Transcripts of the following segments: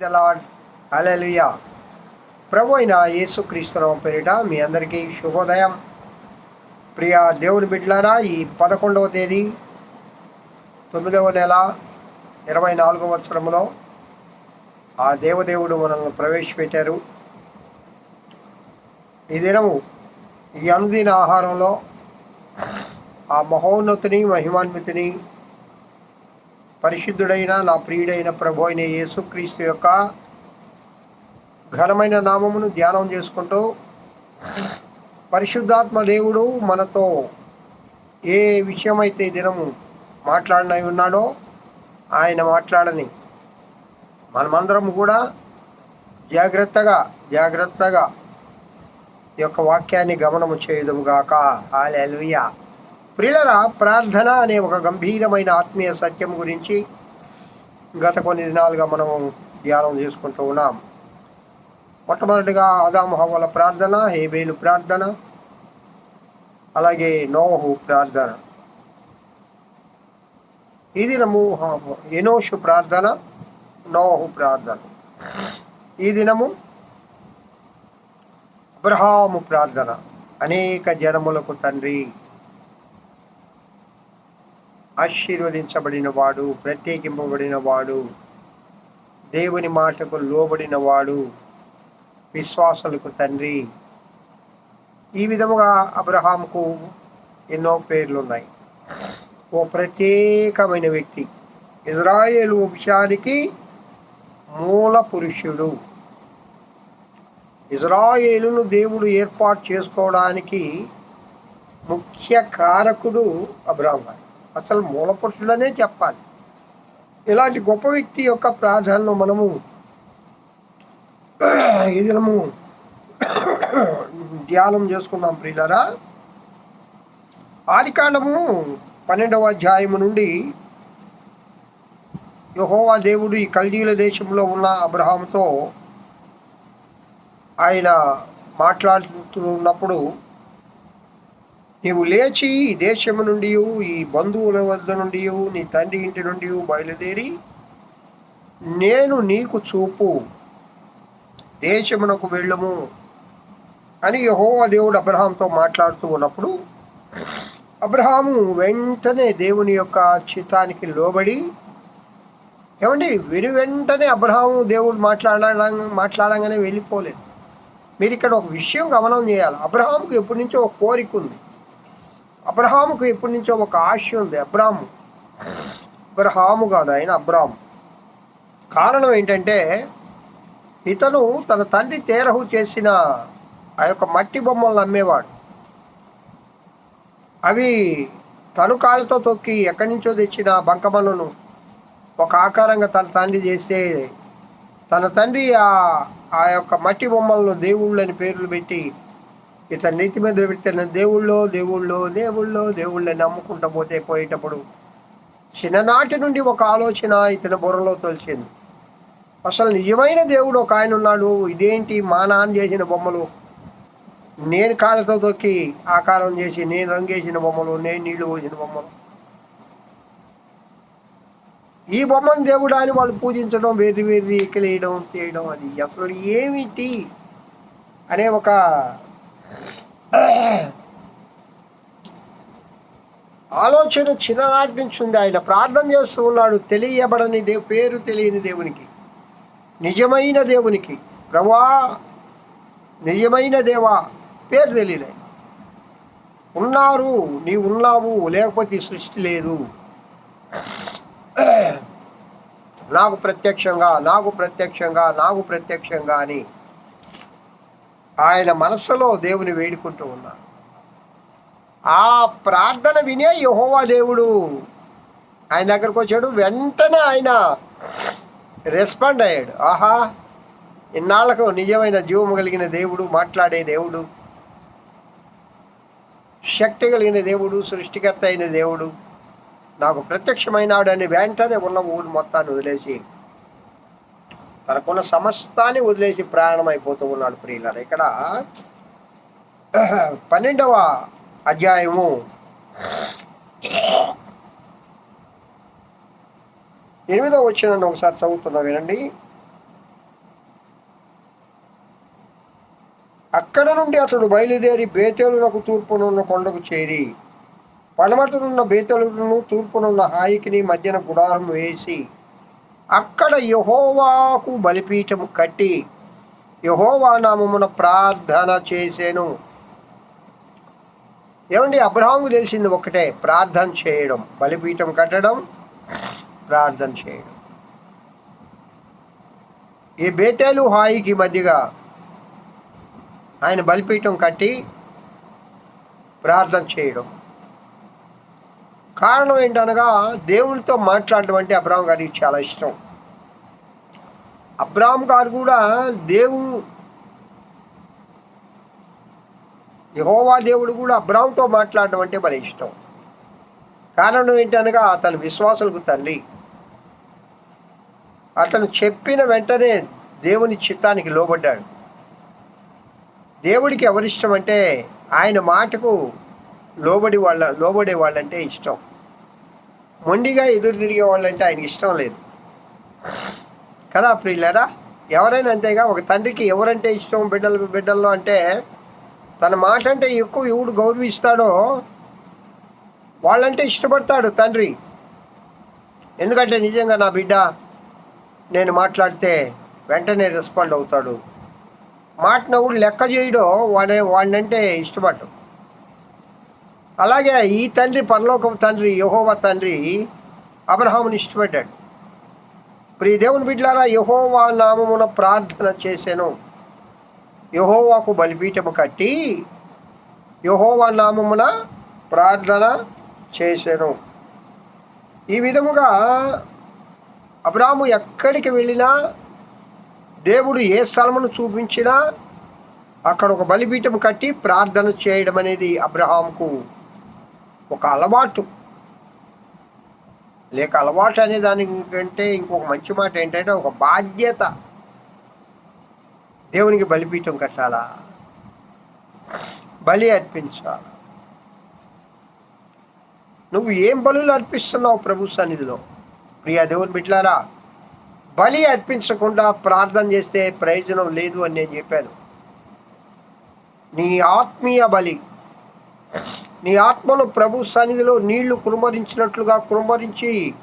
Lord హల్లెలూయా ప్రభు అయిన యేసుక్రీస్తునామం పేరిట మీ అందరికీ శుభోదయం. ప్రియ దేవుని బిడ్డలారా ఈ పదకొండవ తేదీ తొమ్మిదవ నెల ఇరవై నాలుగవ సంవత్సరంలో ఆ దేవదేవుడు మనల్ని ప్రవేశపెట్టారు. ఈ దినము ఈ అనుదిన ఆహారంలో ఆ మహోన్నతిని మహిమాన్వితిని పరిశుద్ధుడైన నా ప్రియుడైన ప్రభు అయిన యేసుక్రీస్తు యొక్క ఘనమైన నామమును ధ్యానం చేసుకుంటూ పరిశుద్ధాత్మ దేవుడు మనతో ఏ విషయమైతే దినము మాట్లాడినై ఉన్నాడో ఆయన మాట్లాడని మనమందరం కూడా జాగ్రత్తగా జాగ్రత్తగా ఈ యొక్క వాక్యాన్ని గమనము చేయదుము గాక. హాలెలుయా ప్రార్థన అనే ఒక గంభీరమైన ఆత్మీయ సత్యం గురించి గత కొన్ని దినాలుగా మనం ధ్యానం చేసుకుంటూ ఉన్నాం. మొట్టమొదటిగా ఆదాము హవ్వల ప్రార్థన హేబేలు ప్రార్థన అలాగే నోహు ప్రార్థన. ఈ దినము ఎనోషు ప్రార్థన నోహు ప్రార్థన. ఈ దినము అబ్రహాము ప్రార్థన. అనేక జనములకు తండ్రి ఆశీర్వదించబడిన వాడు ప్రత్యేకింపబడిన వాడు దేవుని మాటకు లోబడిన వాడు విశ్వాసులకు తండ్రి. ఈ విధముగా అబ్రహాంకు ఎన్నో పేర్లు ఉన్నాయి ఓ ప్రత్యేకమైన వ్యక్తి. ఇజ్రాయేల్ వంశానికి మూల పురుషుడు. ఇజ్రాయేలును దేవుడు ఏర్పాటు చేసుకోవడానికి ముఖ్య కారకుడు అబ్రాహ్మణ్ అసలు మూలపురుషుడనే చెప్పాలి. ఇలాంటి గొప్ప వ్యక్తి యొక్క ప్రార్థనను మనము ఈ దినము ధ్యానం చేసుకున్నాం ప్రియులరా. ఆదికాండము పన్నెండవ అధ్యాయము నుండి యహోవా దేవుడు ఈ కల్దీల దేశంలో ఉన్న అబ్రహాంతో ఆయన మాట్లాడుతున్నప్పుడు నీవు లేచి ఈ దేశము నుండి ఈ బంధువుల వద్ద నుండి నీ తండ్రి ఇంటి నుండి బయలుదేరి నేను నీకు చూపు దేశమునకు వెళ్ళము అని యహోవా దేవుడు అబ్రహాంతో మాట్లాడుతూ ఉన్నప్పుడు అబ్రహాము వెంటనే దేవుని యొక్క చిత్తానికి లోబడి ఏమండి విని వెంటనే అబ్రహాము దేవుడు మాట్లాడ మాట్లాడంగానే వెళ్ళిపోలేదు. మీరు ఇక్కడ ఒక విషయం గమనం చేయాలి. అబ్రహాముకు ఎప్పటి నుంచో ఒక కోరిక ఉంది. అబ్రహాముకు ఎప్పటి నుంచో ఒక ఆశ ఉంది అబ్రాము. అబ్రహాము కాదు ఆయన అబ్రాము. కారణం ఏంటంటే ఇతను తన తండ్రి తేరహు చేసిన ఆ యొక్క మట్టి బొమ్మలను అమ్మేవాడు. అవి తను కాళ్ళతో తొక్కి ఎక్కడి నుంచో తెచ్చిన బంకమన్నును ఒక ఆకారంగా తన తండ్రి చేస్తే తన తండ్రి ఆ ఆ యొక్క మట్టి బొమ్మలను దేవుళ్ళని పేర్లు పెట్టి ఇతని నీతి మీద పెట్టిన దేవుళ్ళో దేవుళ్ళో దేవుళ్ళో దేవుళ్ళని నమ్ముకుంటూ పోతే పోయేటప్పుడు చిన్ననాటి నుండి ఒక ఆలోచన ఇతని బుర్రలో తొలిచింది. అసలు నిజమైన దేవుడు ఒక ఆయన ఉన్నాడు ఇదేంటి మా నాన్న చేసిన బొమ్మలు? నేను కాళ్ళతో తొక్కి ఆకారం చేసి నేను రంగేసిన బొమ్మలు నేను నీళ్ళు పోసిన బొమ్మలు. ఈ బొమ్మను దేవుడు అని వాళ్ళు పూజించడం వేరు వేరు ఎక్కలేయడం చేయడం అది అసలు ఏమిటి? అనే ఒక ఆలోచన చిన్ననాటి నుంచి ఉంది ఆయన. ప్రార్థన చేస్తూ ఉన్నాడు. తెలియబడని దేవు పేరు తెలియని దేవునికి. నిజమైన దేవునికి. ప్రభా నిజమైన దేవా పేరు తెలియలే. ఉన్నారు నీవు ఉన్నావు లేకపోతే సృష్టి లేదు. నాకు ప్రత్యక్షంగా నాకు ప్రత్యక్షంగా నాకు ప్రత్యక్షంగా అని ఆయన మనస్సులో దేవుని వేడుకుంటూ ఉన్నాడు. ఆ ప్రార్థన వినే యహోవా దేవుడు ఆయన దగ్గరకు వచ్చాడు. వెంటనే ఆయన రెస్పాండ్ అయ్యాడు. ఆహా ఇన్నాళ్ళకు నిజమైన జీవము కలిగిన దేవుడు మాట్లాడే దేవుడు శక్తి కలిగిన దేవుడు సృష్టికర్త అయిన దేవుడు నాకు ప్రత్యక్షమైనాడు అని వెంటనే ఉన్న ఊరు మొత్తాన్ని వదిలేసి తనకున్న సమస్తాన్ని వదిలేసి ప్రయాణం అయిపోతూ ఉన్నాడు ప్రియులారు. ఇక్కడ పన్నెండవ అధ్యాయము ఎనిమిదో వచ్చినండి ఒకసారి చదువుతున్నా వినండి. అక్కడ నుండి అతడు బయలుదేరి బేతేలునకు తూర్పునున్న కొండకు చేరి పడమటనున్న బేతలును తూర్పునున్న హాయికిని మధ్యన గుడారం వేసి అక్కడ యహోవాకు బలిపీఠము కట్టి యహోవా నామమున ప్రార్థన చేసాను. ఏమండి? అబ్రహాంకు తెలిసింది ఒకటే ప్రార్థన చేయడం బలిపీఠం కట్టడం ప్రార్థన చేయడం. ఈ బేతేలు హాయికి మధ్యగా ఆయన బలిపీఠం కట్టి ప్రార్థన చేయడం. కారణం ఏంటనగా దేవుడితో మాట్లాడడం అంటే అబ్రామ్ గారికి చాలా ఇష్టం. అబ్రామ్ గారు కూడా దేవుడు యహోవా దేవుడు కూడా అబ్రామ్తో మాట్లాడడం అంటే మన ఇష్టం. కారణం ఏంటనగా అతని విశ్వాసులకు తల్లి. అతను చెప్పిన వెంటనే దేవుని చిత్తానికి లోబడ్డాడు. దేవుడికి ఎవరిష్టం అంటే ఆయన మాటకు లోబడి వాళ్ళ లోబడే వాళ్ళంటే ఇష్టం. మొండిగా ఎదురు తిరిగే వాళ్ళంటే ఆయనకి ఇష్టం లేదు. కదా ప్రియులరా? ఎవరైనా అంతేగా ఒక తండ్రికి ఎవరంటే ఇష్టం? బిడ్డలు బిడ్డల్లో అంటే తన మాట అంటే ఎక్కువ ఎవడు గౌరవిస్తాడో వాళ్ళంటే ఇష్టపడతాడు తండ్రి. ఎందుకంటే నిజంగా నా బిడ్డ నేను మాట్లాడితే వెంటనే రెస్పాండ్ అవుతాడు. మాటనవుడు లెక్క చేయడో వాడే వాడినంటే ఇష్టపడ్డు అలాగే ఈ తండ్రి పరలోకం తండ్రి యహోవ తండ్రి అబ్రహాముని ఇష్టపడ్డాడు. ప్రియ దేవుని బిడ్డలారా యహోవా నామమున ప్రార్థన చేశాను. యహోవాకు బలిపీఠము కట్టి యహోవా నామమున ప్రార్థన చేశాను. ఈ విధముగా అబ్రాము ఎక్కడికి వెళ్ళినా దేవుడు ఏ స్థలమును చూపించినా అక్కడ ఒక బలిపీఠం కట్టి ప్రార్థన చేయడం అనేది అబ్రహాంకు ఒక అలవాటు. లేక అలవాటు అనే దానికంటే ఇంకొక మంచి మాట ఏంటంటే ఒక బాధ్యత. దేవునికి బలిపీఠం కట్టాలా? బలి అర్పించాలా? నువ్వు ఏం బలులు అర్పిస్తున్నావు ప్రభు సన్నిధిలో? ప్రియా దేవుని బిట్లారా బలి అర్పించకుండా ప్రార్థన చేస్తే ప్రయోజనం లేదు అని నేను చెప్పాను. నీ ఆత్మీయ బలి నీ ఆత్మను ప్రభు సన్నిధిలో నీళ్ళు కురుమరించినట్లుగా కురుమరించి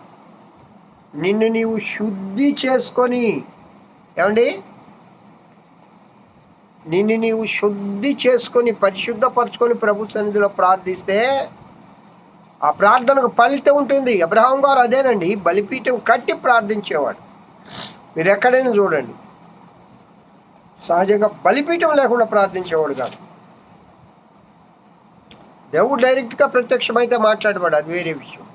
నిన్ను నీవు శుద్ధి చేసుకొని ఏమండి? నిన్ను నీవు శుద్ధి చేసుకొని పరిశుద్ధపరచుకొని ప్రభు సన్నిధిలో ప్రార్థిస్తే ఆ ప్రార్థనకు ఫలితం ఉంటుంది. అబ్రహాం గారు అదేనండి బలిపీఠం కట్టి ప్రార్థించేవాడు. మీరు ఎక్కడైనా చూడండి. సహజంగా బలిపీఠం లేకుండా ప్రార్థించేవాడు కాదు. దేవుడు డైరెక్ట్గా ప్రత్యక్షమైతే మాట్లాడబడు అది వేరే విషయం.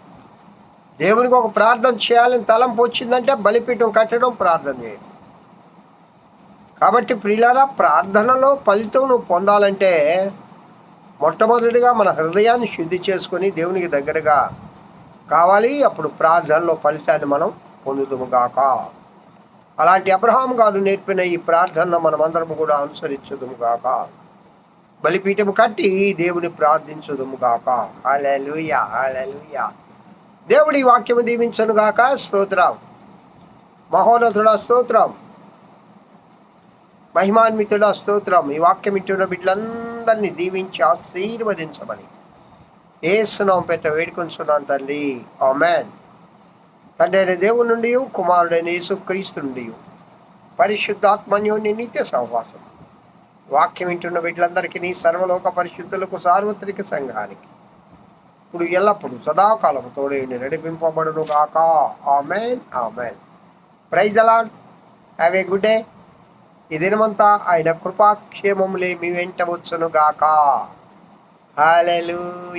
దేవునికి ఒక ప్రార్థన చేయాలని తలంపు వచ్చిందంటే బలిపీఠం కట్టడం ప్రార్థన చేయడం కాబట్టి ప్రియులారా ప్రార్థనలో ఫలితం నువ్వు పొందాలంటే మొట్టమొదటిగా మన హృదయాన్ని శుద్ధి చేసుకొని దేవునికి దగ్గరగా కావాలి. అప్పుడు ప్రార్థనలో ఫలితాన్ని మనం పొందుదుము గాక. అలాంటి అబ్రహాం గారు నేర్పిన ఈ ప్రార్థన మనమందరం కూడా అనుసరించదుము కాక బలిపీఠము కట్టి దేవుని ప్రార్థించదుము గాక. హాలూయా దేవుడి వాక్యము దీవించను గాక. స్తోత్రం. మహోన్నతుడ స్తోత్రం. మహిమాన్వితుడ స్తోత్రం. ఈ వాక్యం ఇంటున్న బిడ్డలందరినీ దీవించి ఆశీర్వదించమని. ఏసునాం పెట్ట వేడుకొంచున్నాను తల్లి. ఆమెన్. తండ్రి అయిన దేవుడి నుండి కుమారుడైన యేసు క్రీస్తు నుండి పరిశుద్ధాత్మన్యోని నిత్య సహవాసం వాక్యం వింటున్న వీటిలందరికీ నీ సర్వలోక పరిశుద్ధులకు సార్వత్రిక సంఘానికి. ఇప్పుడు ఎల్లప్పుడు సదాకాలము తోడేండి నడిపింపబడును గాక. Amen amen. ప్రైజ్ అలా హ్యావ్ ఏ గుడ్ డే ఈ దినమంతా ఆయన కృపాక్షేమములే మీ వెంట వచ్చును గాక. హాలెలూయా